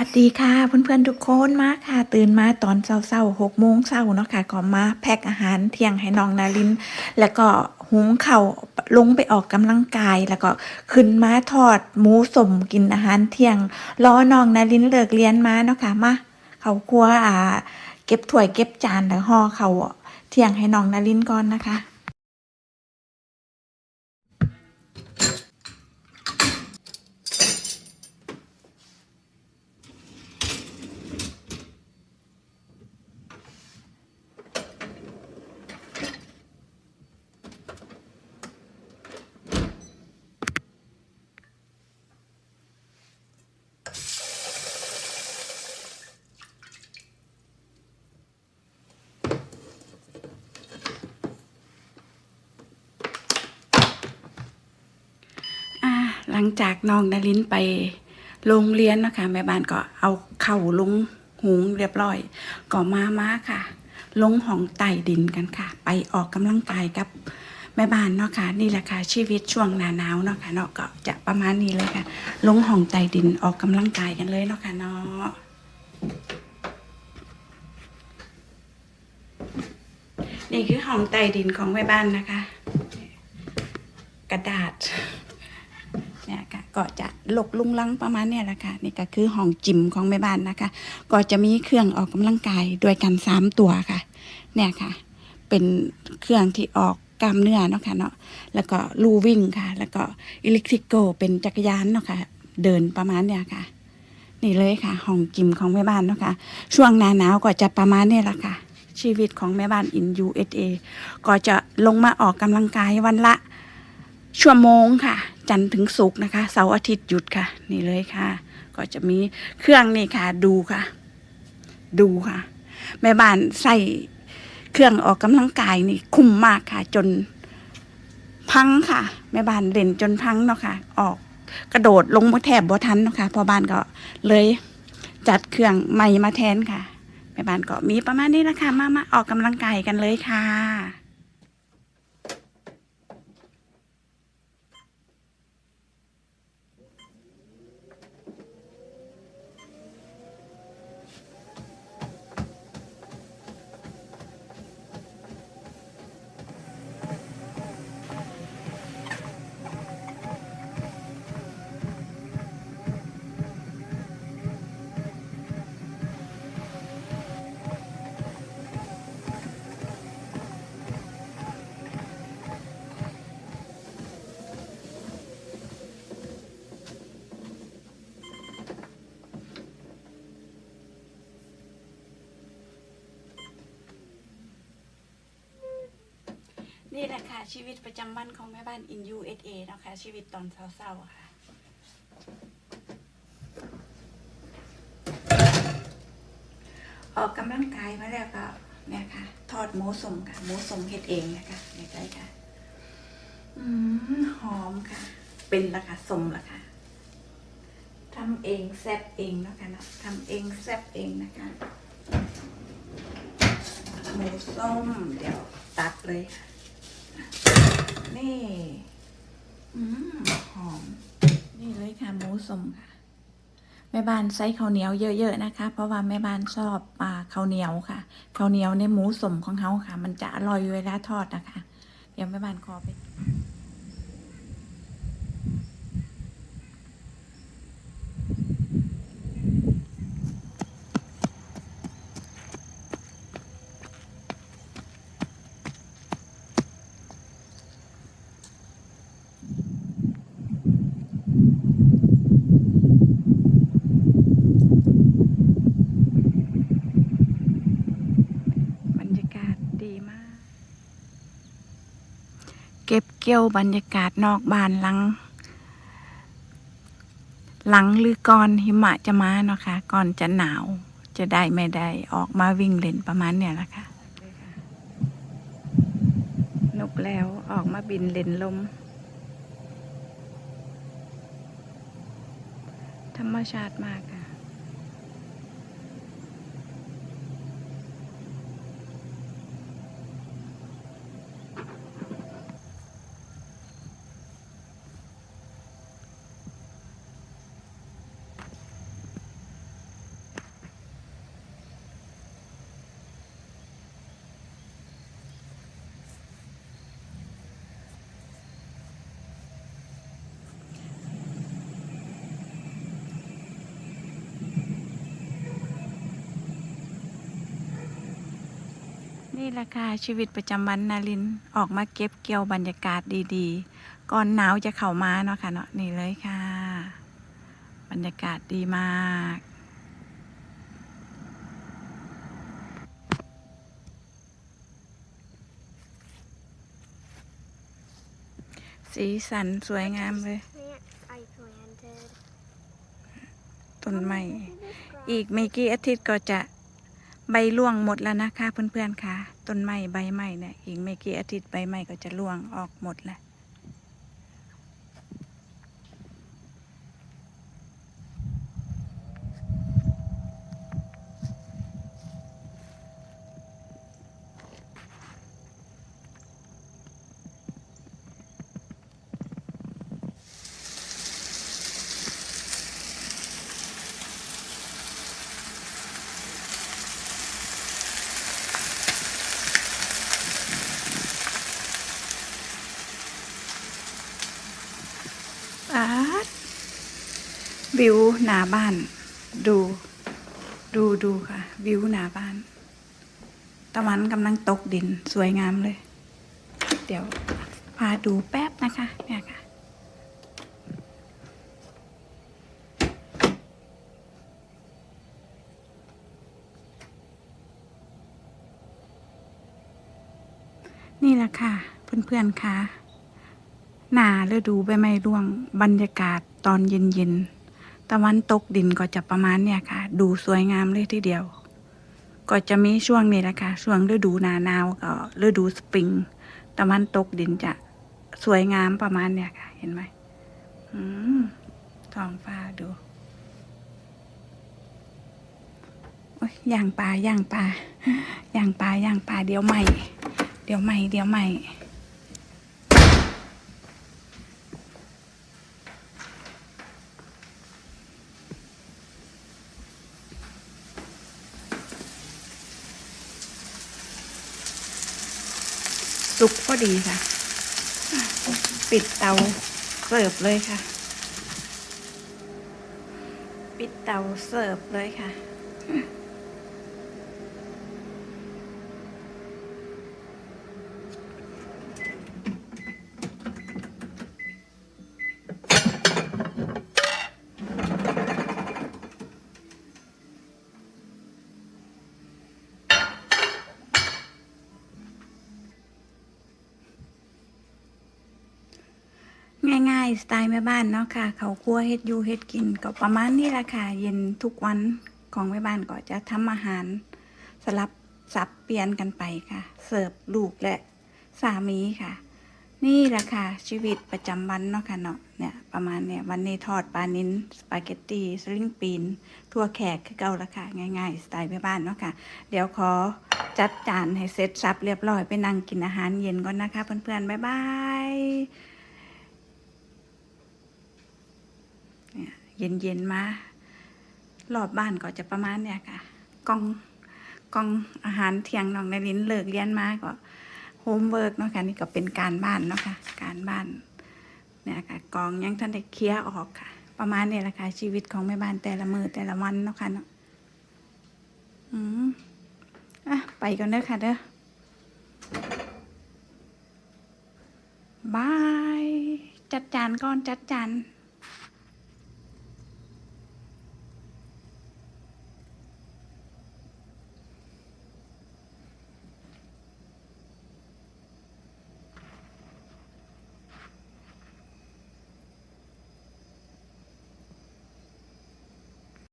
วัสดีค่ะเพื่อนๆทุกคนมาค่ะ ตื่นมาตอนเช้าๆหกโมงเช้าเนาะค่ะก็มาแพ็คอาหารเที่ยงให้น้องนาริน แล้วก็หุงเข้าลงไปออกกำลังกาย แล้วก็ขึ้นมาทอดหมูสมกินอาหารเที่ยงรอน้องนารินเลิกเรียนมาเนาะค่ะมาเขาครัวอ่า เก็บถ้วยเก็บจานแล้วห่อเขาเที่ยงให้น้องนารินก่อนนะคะ อ่า หลังจากน้องนารินไปโรงเรียนนะคะแม่บ้านก็เอาเข่าลงหุงเรียบร้อย ก็มามาค่ะ ลงห้องใต้ดินกันค่ะ ไปออกกำลังกายกับแม่บ้านเนาะค่ะนี่แหละค่ะชีวิตช่วงหนาหนาวเนาะค่ะเนาะก็จะประมาณนี้เลยค่ะ ลงห้องใต้ดินออกกำลังกายกันเลยเนาะค่ะเนาะนี่คือห้องใต้ดินของแม่บ้านนะคะ กระดาษ ก็จะหลกลุงลังประมาณเนี่ยแหละค่ะนี่ก็คือห้องจิมของแม่บ้านนะคะ ก็จะมีเครื่องออกกำลังกายด้วยกันสามตัวค่ะ เนี่ยค่ะ เป็นเครื่องที่ออกกล้ามเนื้อเนาะค่ะเนาะแล้วก็ลูวิ่งค่ะ แล้วก็อิเล็กทริกโกเป็นจักรยานเนาะค่ะเดินประมาณเนี่ยค่ะ นี่เลยค่ะห้องจิมของแม่บ้านเนาะค่ะช่วงหน้าหนาวก็จะประมาณเนี่ยแหละค่ะ ชีวิตของแม่บ้านอิน USA ก็จะลงมาออกกำลังกายวันละชั่วโมงค่ะ จันทร์ถึงศุกร์นะคะ เสาร์อาทิตย์หยุดค่ะ นี่เลยค่ะ ก็จะมีเครื่องนี่ค่ะ ดูค่ะ ดูค่ะ แม่บ้านใส่เครื่องออกกำลังกายนี่คุ้มมากค่ะ จนพังค่ะ แม่บ้านเล่นจนพังเนาะค่ะ ออกกระโดดลงมาแทบบ่ทันเนาะค่ะพอบ้านก็เลยจัดเครื่องใหม่มาแทนค่ะแม่บ้านก็มีประมาณนี้นะคะมามาออกกำลังกายกันเลยค่ะ นี่แหละค่ะ ชีวิตประจำวันของแม่บ้านอิน USA เนะคะชีวิตตอนเศร้าๆค่ะ ออกกำลังกายมาแล้วก็เนี่ยค่ะ ทอดหมูสมค่ะหมูสมเฮ็ดเองนะคะในใจค่ะ อืมหอมค่ะ เป็นละค่ะสมละค่ะทำเองแซ่บเองนะคะเนาะทำเองแซ่บเองนะคะหมูส้มเดี๋ยวตัดเลยค่ะ นี่ อืมหอม นี่เลยค่ะหมูสมค่ะ แม่บ้านใส่ข้าวเหนียวเยอะ ๆ นะคะ เพราะว่าแม่บ้านชอบปลาข้าวเหนียวค่ะข้าวเหนียวในหมูสมของเขาค่ะ มันจะอร่อยเวลาทอดนะคะ เดี๋ยวแม่บ้านขอไป บรรยากาศดีมาก เกี่ยวบรรยากาศนอกบ้านหลัง หลังหรือก่อนหิมะจะมาเนาะค่ะก่อนจะหนาวจะได้ไม่ได้ออกมาวิ่งเล่นประมาณเนี่ยแหละค่ะนกแล้วออกมาบินเล่นลม ธรรมชาติมากค่ะ นี่แหละค่ะชีวิตประจำวันนารินออกมาเก็บเกี่ยวบรรยากาศดีๆ ก่อนหนาวจะเข้ามาเนาะค่ะเนาะนี่เลยค่ะ บรรยากาศดีมากสีสันสวยงามเลย Plant I planted. ต้นไม้ อีกไม่กี่อาทิตย์ก็จะ ใบร่วงหมดแล้วนะคะเพื่อนๆค่ะ ต้นไม้ใบไม้เนี่ยอีกไม่กี่อาทิตย์ใบไม้ก็จะร่วงออกหมดแล้ว ปาด วิวหน้าบ้าน ดู ดูดูค่ะ วิวหน้าบ้าน ตะวันกำลังตกดินสวยงามเลย เดี๋ยวพาดูแป๊บนะคะ เนี่ยค่ะ นี่แหละค่ะ เพื่อนๆค่ะ หนาฤดูใบไม้ร่วงบรรยากาศตอนเย็นๆ ตะวันตกดินก็จะประมาณเนี่ยค่ะ ดูสวยงามเลยทีเดียว ก็จะมีช่วงนี้แหละค่ะ ช่วงฤดูหนาหนาวก็ฤดูสปริง ตะวันตกดินจะสวยงามประมาณเนี่ยค่ะ เห็นไหมอืมท้องฟ้าดูโอ้ยย่างปลาย่างปลาย่างปลาย่างปลาเดี๋ยวใหม่ เดี๋ยวใหม่เดี๋ยวใหม่ สุกพอดีค่ะ ปิดเตาเสิร์ฟเลยค่ะ ปิดเตาเสิร์ฟเลยค่ะายสไตล์แม่บ้านเนาะค่ะ เขาคั่วเฮ็ดยูเฮ็ดกินก็ประมาณนี้ละค่ะ เย็นทุกวันของแม่บ้านก็จะทำอาหาร สลับสับเปลี่ยนกันไปค่ะ เสิร์ฟลูกและสามีค่ะ นี่แหละค่ะ ชีวิตประจำวันเนาะค่ะเนาะเนี่ยประมาณเนี่ยวันนี้ทอดปลานิ้นสปาเกตตีสลิงปีนทั่วแขกคือเก่าละค่ะ ง่ายๆ สไตล์แม่บ้านเนาะค่ะ เดี๋ยวขอจัดจานให้เสร็จสับเรียบร้อยไปนั่งกินอาหารเย็นก่อนนะคะ เพื่อนๆบ๊ายบาย เย็นๆมารอบบ้านก็จะประมาณเนี่ยค่ะกองกองอาหารเที่ยงน้องในลิ้นเลิกเรียนมาก็โฮมเวิร์กเนาะค่ะนี่ก็เป็นการบ้านเนาะค่ะการบ้านเนี่ยค่ะกองยังท่านได้เคลียร์ออกค่ะ ประมาณนี้แหละค่ะชีวิตของแม่บ้านแต่ละมือแต่ละวันเนาะค่ะเนาะอืมอะไปก่อนเด้อค่ะเด้อบาย จัดจานก่อนจัดจาน